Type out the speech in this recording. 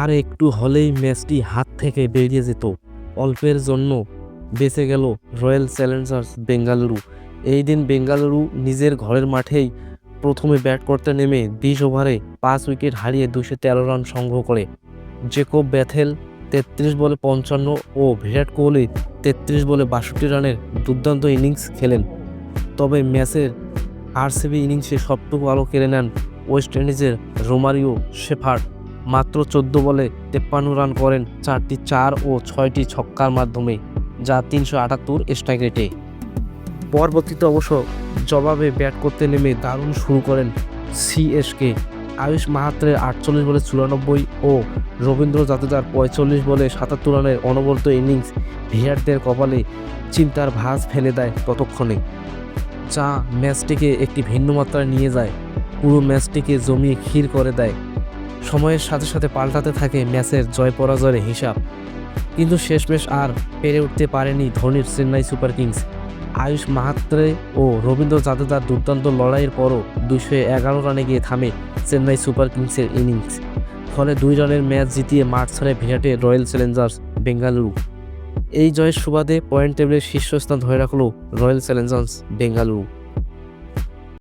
আর একটু হলেই ম্যাচটি হাত থেকে বেরিয়ে যেত। অল্পের জন্য বেঁচে গেল রয়্যাল চ্যালেঞ্জার্স বেঙ্গালুরু। এই দিন বেঙ্গালুরু নিজের ঘরের মাঠেই প্রথমে ব্যাট করতে নেমে বিশ ওভারে পাঁচ উইকেট হারিয়ে দুশো তেরো রান সংগ্রহ করে। জেকব ব্যাথেল তেত্রিশ বলে পঞ্চান্ন ও বিরাট কোহলি তেত্রিশ বলে বাষট্টি রানের দুর্দান্ত ইনিংস খেলেন। তবে ম্যাচের আরসিবি ইনিংসে সবটুকু আলো কেড়ে নেন ওয়েস্ট ইন্ডিজের রোমারিও শেফার্ড। মাত্র চোদ্দ বলে তেপ্পান্ন রান করেন চারটি চার ও ছয়টি ছক্কার মাধ্যমে, যা তিনশো আটাত্তর স্ট্রাইক রেটে। পরবর্তীতে অবশ্য জবাবে ব্যাট করতে নেমে দারুণ শুরু করেন সিএসকে। আয়ুষ মাহাত্রের আটচল্লিশ বলে চুরানব্বই ও রবীন্দ্র জাদেজার পঁয়তাল্লিশ বলে সাতাত্তর রানের অনবরত ইনিংস ভিরাটদের কপালে চিন্তার ভাঁজ ফেলে দেয় ততক্ষণে, যা ম্যাচটিকে একটি ভিন্ন মাত্রায় নিয়ে যায়, পুরো ম্যাচটিকে জমিয়ে ক্ষীর করে দেয়। সময়ের সাথে সাথে পাল্টাতে থাকে ম্যাচের জয় পরাজয়ের হিসাব। কিন্তু শেষমেশ আর পেরে উঠতে পারেনি ধোনির চেন্নাই সুপার কিংস। আয়ুষ মাহাত্রে ও রবীন্দ্র জাদেজার দুর্দান্ত লড়াইয়ের পরও দুশো এগারো রানে গিয়ে থামে চেন্নাই সুপার কিংসের ইনিংস। ফলে দুই রানের ম্যাচ জিতিয়ে মাঠ ছাড়ে ভিরাটে রয়্যাল চ্যালেঞ্জার্স বেঙ্গালুরু। এই জয়ের সুবাদে পয়েন্ট টেবিলের শীর্ষস্থান ধরে রাখল রয়্যাল চ্যালেঞ্জার্স বেঙ্গালুরু।